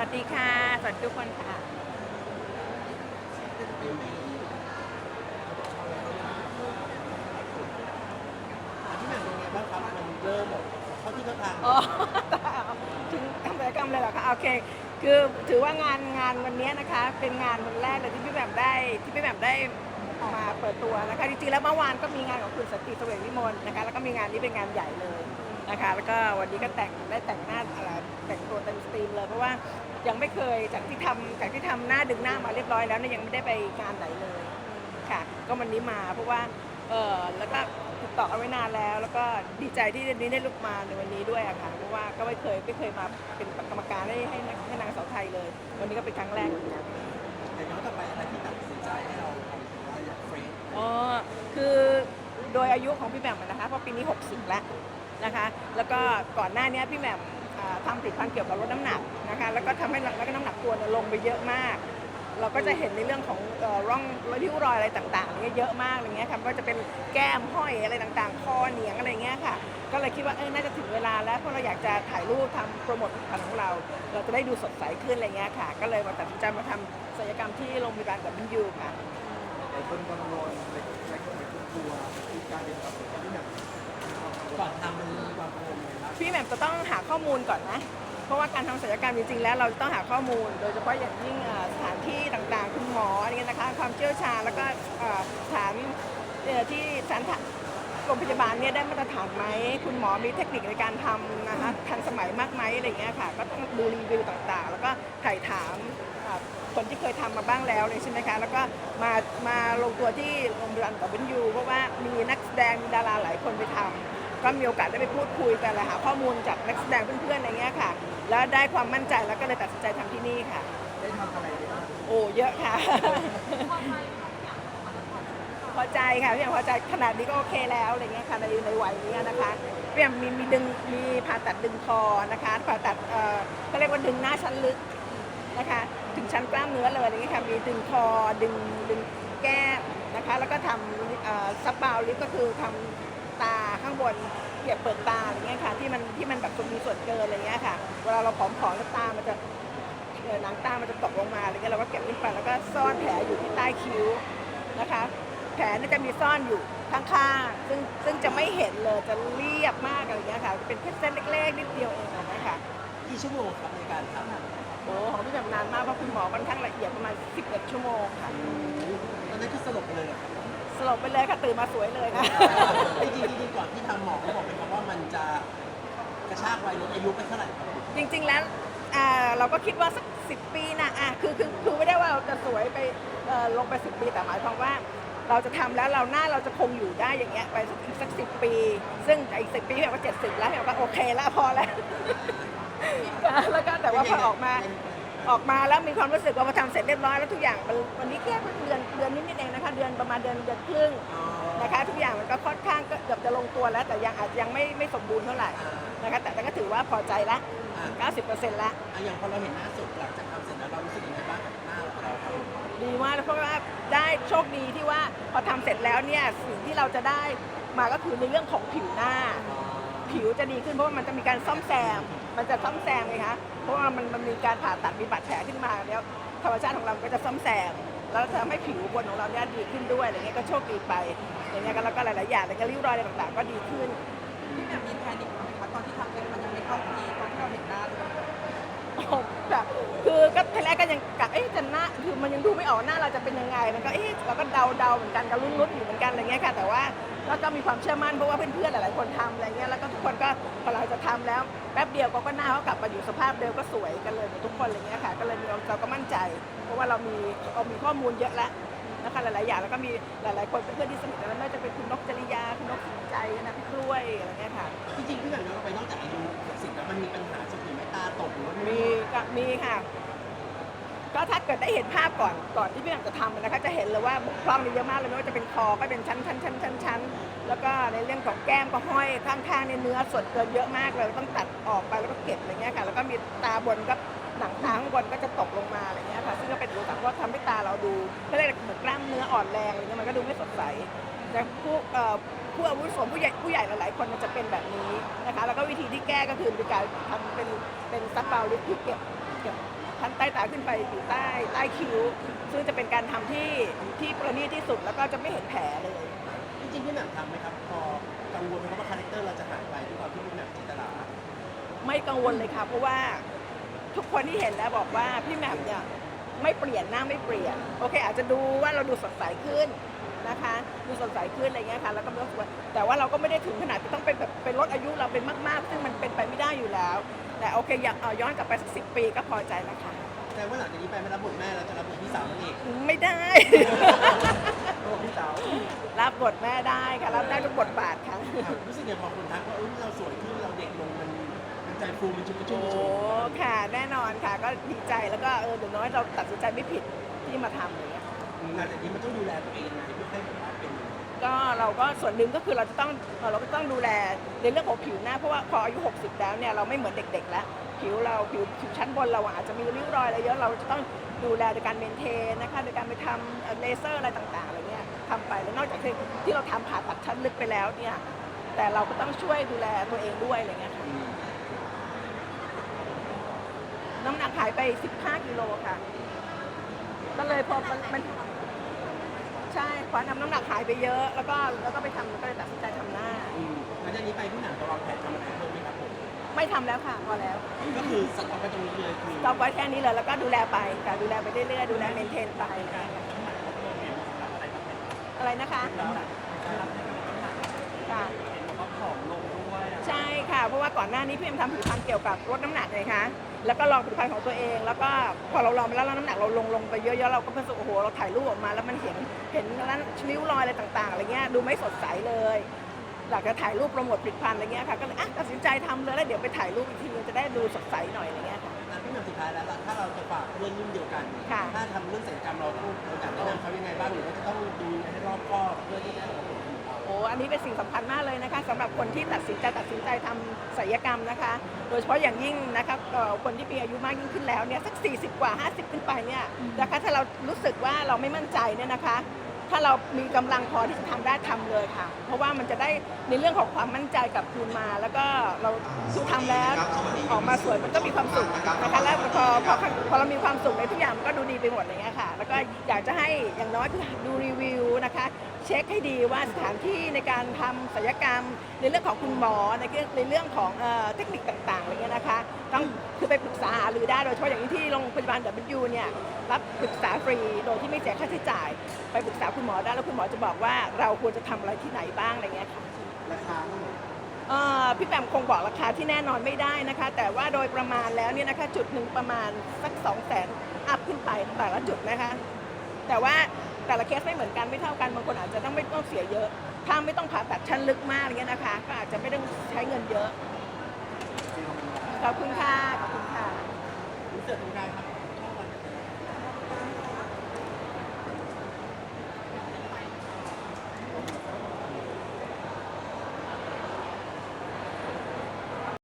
วัสดีค่ะ สวัสดีทุกคนค่ะ ที่ไหนเป็นไงบ้างครับมันเริ่มแบบเข้าที่เข้าทางอ๋อถึงทำกิจกรรมเลยเหรอคะโอเค คือถือว่างานงานวันนี้นะคะ เป็นงานวันแรกเลยที่พี่แหม่มได้ที่พี่แหม่มได้มาเปิดตัวนะคะจริงๆแล้วเมื่อวานก็มีงานของคุณสนติเสวกวิมลนะคะ แล้วก็มีงานนี้เป็นงานใหญ่เลยนะคะ แล้วก็วันนี้ก็แต่งได้แต่งหน้าอะไร แต่งตัวเต็มสตรีมเลยเพราะว่ายังไม่เคยจากที่ทำจากที่ทำหน้าดึงหน้ามาเรียบร้อยแล้วเนี่ยยังไม่ได้ไปงานไหนเลยค่ะ ก็วันนี้มาเพราะว่าเออแล้วก็ติดต่อเอาไว้นานแล้ว แล้วก็ดีใจที่ได้ได้ลุกมาในวันนี้ด้วยอะค่ะเพราะว่าก็ไม่เคยไม่เคยมาเป็นกรรมการให้ให้ให้นางสาวไทยเลย วันนี้ก็เป็นครั้งแรกเหมือนกัน แต่ย้อนกลับไปอะไรที่ตัดสินใจให้เราทำว่าอยากเฟรนอ๋อ คือโดยอายุของพี่แหม่มอะนะคะ เพราะปีนี้ 60 แล้วนะคะ แล้วก็ก่อนหน้านี้พี่แหม่ม ทำผลิตภัณฑ์เกี่ยวกับลดน้ำหนักนะคะแล้วก็ทำให้แล้วก็น้ำหนักตัวเนี่ยลงไปเยอะมาก เราก็จะเห็นในเรื่องของเอ่อร่องริ้วรอยอะไรต่างๆเนี่ยเยอะมากอะไรเงี้ยค่ะก็จะเป็นแก้มห้อยอะไรต่างๆ คอเหนียงอะไรเงี้ยค่ะ ก็เลยคิดว่าเออน่าจะถึงเวลาแล้วเพราะเราอยากจะถ่ายรูปทำโปรโมทผลิตภัณฑ์ของเรา เราจะได้ดูสดใสขึ้นอะไรเงี้ยค่ะ ก็เลยมาตัดสินใจมาทำศัลยกรรมที่โรงพยาบาลกับมินยูค่ะ หลายคนกังวลหลายคนหลายคนกลัวที่การเรียนกับการที่แบบ ก่อนทำมันมีความกังวลไหมครับพี่แหม่มจะต้องหาข้อมูลก่อนนะ เพราะว่าการทำศัลยกรรมจริงๆ แล้วเราจะต้องหาข้อมูล โดยเฉพาะอย่างยิ่งเอ่อสถานที่ต่างๆ คุณหมออะไรเงี้ยนะคะ ความเชี่ยวชาญแล้วก็เอ่อสถานเอ่อที่สถานโรงพยาบาลเนี่ยได้มาตรฐานไหม คุณหมอมีเทคนิคในการทำนะคะ ทันสมัยมากไหมอะไรเงี้ยค่ะ ก็ต้องดูรีวิวต่างๆ แล้วก็ถ่ายถามเอ่อ คนที่เคยทำมาบ้างแล้วเลยใช่ไหมคะ แล้วก็มามาลงตัวที่โรงพยาบาลกับวินยูเพราะว่ามีนักแสดงมีดาราหลายคนไปทำก็มีโอกาสได้ไปพูดคุยกันแหละหาข้อมูลจากนักแสดงเพื่อนๆอะไรเงี้ยค่ะ แล้วได้ความมั่นใจแล้วก็เลยตัดสินใจทำที่นี่ค่ะ ได้ทำอะไรไปบ้างโอ้เยอะค่ะ พอใจค่ะพี่แอมพอใจขนาดนี้ก็โอเคแล้วอะไรเงี้ยค่ะในในวัยนี้นะคะพี่แอมมีมีดึงมีผ่าตัดดึงคอนะคะผ่าตัดเอ่อเขาเรียกว่าดึงหน้าชั้นลึกนะคะ ถึงชั้นกล้ามเนื้อเลยอะไรเงี้ยค่ะมีดึงคอดึงดึงแก้มนะคะ แล้วก็ทำเอ่อซับบาวลิฟก็คือทำตาข้างบนเก็บเปิดตาอะไรเงี้ยค่ะที่มันที่มันแบบมีส่วนเกินอะไรเงี้ยค่ะ เวลาเราผอมๆแล้วตามันจะหนังตามันจะตกลงมาอะไรเงี้ยเราก็เก็บขึ้นไปแล้วก็ซ่อนแผลอยู่ที่ใต้คิ้วนะคะ แผลเนี่ยจะมีซ่อนอยู่ข้างๆซึ่งซึ่งจะไม่เห็นเลยจะเรียบมากอะไรเงี้ยค่ะ เป็นแค่เส้นเล็กๆนิดเดียวเองนะคะกี่ชั่วโมงครับในการทำ อ้ของพี่แบบนานมากเพราะคุณหมอค่อนข้างละเอียดประมาณ 11 ชั่วโมงค่ะตอนนั้นคือสลบไปเลยเหรอครับสลบไปเลยค่ะตื่นมาสวยเลยค่ะ จริงๆจริงๆก่อนที่ทำหมอเขาบอกไหมครับว่ามันจะกระชากวัยลดอายุไปเท่าไหร่ครับจริง ๆ แล้วอ่าเราก็คิดว่าสักสิปีนะอะคือคือคือไม่ได้ว่าเราจะสวยไปเอ่อลงไปสิปีแต่หมายความว่า เราจะทำแล้วเราหน้าเราจะคงอยู่ได้อย่างเงี้ยไปสักอีกสักสิปี ซึ่งอีกสิบปีแบบว่าเจ็ดสิบแล้วแบบว่าโอเคแล้วพอแล้วแล้วก็แต่ว่าพอออกมาออกมาแล้วมีความรู้สึกว่าพอทำเสร็จเรียบร้อยแล้วทุกอย่างวันนี้แค่เดือนเดือนนิดๆเองนะคะเดือนประมาณเดือนเดือนครึ่ง นะคะทุกอย่างมันก็ค่อนข้างก็เกือบจะลงตัวแล้ว แต่ยังอาจยังไม่ไม่สมบูรณ์เท่าไหร่นะคะแต่แต่ก็ถือว่าพอใจละอ่า90%ละ อะอย่างพอเราเห็นหน้าสดหลังจากทำเสร็จแล้วเรารู้สึกยังไงบ้างกับหน้าของเราครับดีมากเลยเพราะว่าได้โชคดีที่ว่าพอทำเสร็จแล้วเนี่ยสิ่งที่เราจะได้มาก็คือในเรื่องของผิวหน้า ผิวจะดีขึ้นเพราะว่ามันจะมีการซ่อมแซม มันจะซ่อมแซมไงคะเพราะว่ามันมันมีการผ่าตัดมีบาดแผลขึ้นมาแล้วธรรมชาติของเราก็จะซ่อมแซม แล้วทำให้ผิวบนของเราเนี่ยดีขึ้นด้วยอะไรเงี้ยก็โชคดีไปอย่างเงี้ยก็แล้วก็หลายๆอย่างแล้วก็ริ้วรอยอะไรต่างๆ ก็ดีขึ้น พี่แบบมีแพนิคไหมคะตอนที่ทำเสร็จมันยังไม่เข้าที่ตอนที่เราเห็นหน้าเลยแบบคือก็ทีแรกก็ยังกะเอ๊ะจะหน้าคือมันยังดูไม่ออกหน้าเราจะเป็นยังไง มันก็เอ๊ะเราก็เดาเดาๆเหมือนกันก็ลุ้นๆอยู่เหมือนกันอะไรเงี้ยค่ะ แต่ว่า ก็ก็มีความเชื่อมั่นเพราะว่าเพื่อนๆหลายๆคนทำอะไรเงี้ยแล้วก็ทุกคนก็พอเราจะทำแล้วแป๊บเดียวก็ก็หน้าเขากลับมาอยู่สภาพเดิมก็สวยกันเลยหมดทุกคนอะไรเงี้ยค่ะก็เลยมีเราเราก็มั่นใจ เพราะว่าเรามีเรามีข้อมูลเยอะแล้วนะคะหลายๆอย่างแล้วก็มีหลายๆคนเป็นเพื่อนที่สนิทกันแล้วไม่ว่าจะเป็นคุณนกจริยาคุณนกสินใจนะพี่กล้วยอะไรเงี้ยค่ะ จริงๆพี่แบบย้อนกลับไปนอกจากอายุ60แล้วมันมีปัญหาสุขภาพไหมตาตกหรือว่ามีก็มีค่ะ ก็ถ้าเกิดได้เห็นภาพก่อนก่อนที่พี่แหม่มจะทำนะคะจะเห็นเลยว่าบกพร่องนี่เยอะมากเลยไม่ว่าจะเป็นคอก็เป็นชั้นชั้นชั้นชั้นชั้นแล้วก็ในเรื่องของแก้มก็ห้อยข้างๆในเนื้อส่วนเกินเยอะมากเลยต้องตัดออกไปแล้วก็เก็บอะไรเงี้ยค่ะแล้วก็มีตาบนก็หนังตาข้างบนก็จะตกลงมาอะไรเงี้ยค่ะซึ่งก็เป็นอุปสรรคเพราะทำให้ตาเราดูก็เรียเหมือนกล้ามเนื้ออ่อนแรงอะไรเงี้ยมันก็ดูไม่สดใสแต่ผู้ผู้อาวุโสผู้ใหญ่ผู้ใหญ่หลายๆคนมันจะเป็นแบบนี้นะคะแล้วก็วิธีที่แก้ก็คือมีการทำเป็นเป็นซับเบลลิฟที่เก็บ เก็บตาขึ้นไปอยู่ใต้ใต้คิ้ว ซึ่งจะเป็นการทำที่ที่ประณีตที่สุดแล้วก็จะไม่เห็นแผลเลย จริงๆพี่แหม่มทำไหมครับ พอกังวลไหมครับว่าคาแรคเตอร์เราจะหายไปด้วยความที่พี่แหม่มจินตลาไม่กังวลเลยค่ะ เพราะว่าทุกคนที่เห็นแล้วบอกว่าพี่แหม่มเนี่ยไม่เปลี่ยนหน้าไม่เปลี่ยน โอเค อาจจะดูว่าเราดูสดใสขึ้น นะคะดูสดใสขึ้นอะไรเงี้ยค่ะแล้วก็ไม่รู้สึกว่าแต่ว่าเราก็ไม่ได้ถึงขนาดที่ต้องเป็นแบบเป็นลดอายุเราเป็นมากๆ ซึ่งมันเป็นไปไม่ได้อยู่แล้ว แต่โอเคอยากเอาย้อนกลับไปสักสิปีก็พอใจแล้วค่ะแต่ว่าหลังจากนี้ไปไม่รับบทแม่เราจะรับบทพี่สาวนั่นเองไม่ได้โอ้พี่สาวรับบทแม่ได้ค่ะรับได้ทุกบทบาทค่ะรู้สึกไงพอคนทักว่าเออเราสวยขึ้นเราเด็กลงมันมันใจฟูมันชุ่มกระชุ่มโอ้กระชวยค่ะ แน่นอนค่ะ ก็ดีใจแล้วก็เอออย่างน้อยเราตัดสินใจไม่ผิดที่มาทำอะไรเงี้ย หลังจากนี้มันต้องดูแลตัวเองยังไงเพื่อให้แบบว่าเป็นก็เราก็ส่วนหนึ่งก็คือเราจะต้องเอ่อเราก็ต้องดูแลในเรื่องของผิวหน้าเพราะว่าพออายุ 60 แล้วเนี่ยเราไม่เหมือนเด็ก ๆ แล้ว ผิวเราผิวผิวชั้นบนเราอาจจะมีริ้วรอยอะไรเยอะเราจะต้องดูแลโดยการเมนเทนนะคะโดยการไปทำเอ่อเลเซอร์อะไรต่างๆอะไรเงี้ยทำไปแล้วนอกจากที่ที่เราทำผ่าตัดชั้นลึกไปแล้วเนี่ยแต่เราก็ต้องช่วยดูแลตัวเองด้วยอะไรเงี้ยค่ะน้ำหนักหายไป 15 กิโลค่ะ ก็เลยพอมันมัน ใช่เพราะน้ำน้ำหนักหายไปเยอะ แล้วก็แล้วก็ไปทำก็เลยตัดสินใจทำหน้า อืมหลังจากนี้ไปพี่แหม่มจะวางแผนทำอะไรเพิ่มไหมครับผมไม่ทำแล้วค่ะพอแล้วก็คือสต็อกไว้ตรงนี้เลยคือจอบไว้แค่นี้เลยแล้วก็ดูแลไปค่ะดูแลไปเรื่อยๆดูแลเมนเทนไปอะไรนะคะค่ะใช่ค่ะ เพราะว่าก่อนหน้านี้พี่เอ็มทำผลิตภัณฑ์เกี่ยวกับลดน้ำหนักเลยค่ะ แล้วก็ลองผลิตภัณฑ์ของตัวเอง แล้วก็พอเราลองไปแล้วแล้วน้ำหนักเราลงลงไปเยอะๆเราก็รู้สึกโอ้โหเราถ่ายรูปออกมา แล้วมันเห็นเห็นนั้นริ้วรอยอะไรต่างๆอะไรเงี้ยดูไม่สดใสเลยอยากจะถ่ายรูปโปรโมทผลิตภัณฑ์อะไรเงี้ยค่ะก็เลยอะตัดสินใจทำเลยแล้วเดี๋ยวไปถ่ายรูปอีกทีนึงจะได้ดูสดใสหน่อยอะไรเงี้ยค่ะอะพี่แหม่มสุดท้ายแล้วล่ะถ้าเราจะฝากเพื่อนรุ่นเดียวกัน ค่ะ ถ้าทำเรื่องศัลยกรรมเราต้องเราอยากแนะนำเขายังไงบ้างหรือว่าจะต้องดูยังไงให้รอบคอบเพื่อที่จะให้ผลข องเราโอ้อันนี้เป็นสิ่งสำคัญมากเลยนะคะสำหรับคนที่ตัดสินใจตัดสินใจทำศัลยกรรมนะคะ โดยเฉพาะอย่างยิ่งนะคะเอ่อคนที่มีอายุมากยิ่งขึ้นแล้วเนี่ยสัก 40 กว่า 50 ขึ้นไปเนี่ยนะคะถ้าเรารู้สึกว่าเราไม่มั่นใจเนี่ยนะคะ ถ้าเรามีกำลังพอที่จะทำได้ทำเลยค่ะ เพราะว่ามันจะได้ในเรื่องของความมั่นใจกลับคืนมา แล้วก็เราทุกทำแล้วออกมาสวยมันก็มีความสุขนะคะแล้วพอพอพอเรามีความสุขในทุกอย่างมันก็ดูดีไปหมดอะไรเงี้ยค่ะ แล้วก็อยากจะให้อย่างน้อยคือดูรีวิวนะคะ เช็คให้ดีว่าสถานที่ในการทำศัลยกรรม ในเรื่องของคุณหมอในเรื่องในเรื่องของเทคนิคต่างๆอะไรเงี้ยนะคะต้องคือไปปรึกษาหรือได้โดยเฉพาะอย่างที่โรงพยาบาล W เนี่ยรับปรึกษาฟรีโดยที่ไม่เสียค่าใช้จ่าย ไปปรึกษาคุณหมอได้แล้วคุณหมอจะบอกว่าเราควรจะทำอะไรที่ไหนบ้างอะไรเงี้ยค่ะราคาเอ่อพี่แปมคงบอกราคาที่แน่นอนไม่ได้นะคะ แต่ว่าโดยประมาณแล้วเนี่ยนะคะจุดหนึ่งประมาณสัก2 0 0แสนอัพขึ้นไปแต่ละจุดนะคะ แต่ว่าแต่ละเคสไม่เหมือนกันไม่เท่ากันบางคนอาจจะต้องไม่ต้องเสียเยอะ ถ้าไม่ต้องผ่าตัดชั้นลึกมากอะไรเงี้ยนะคะ ก็อาจจะไม่ต้องใช้เงินเยอะขอบคุณค่ะขอบคุณค่ะ รู้สึกตรงกลางครับ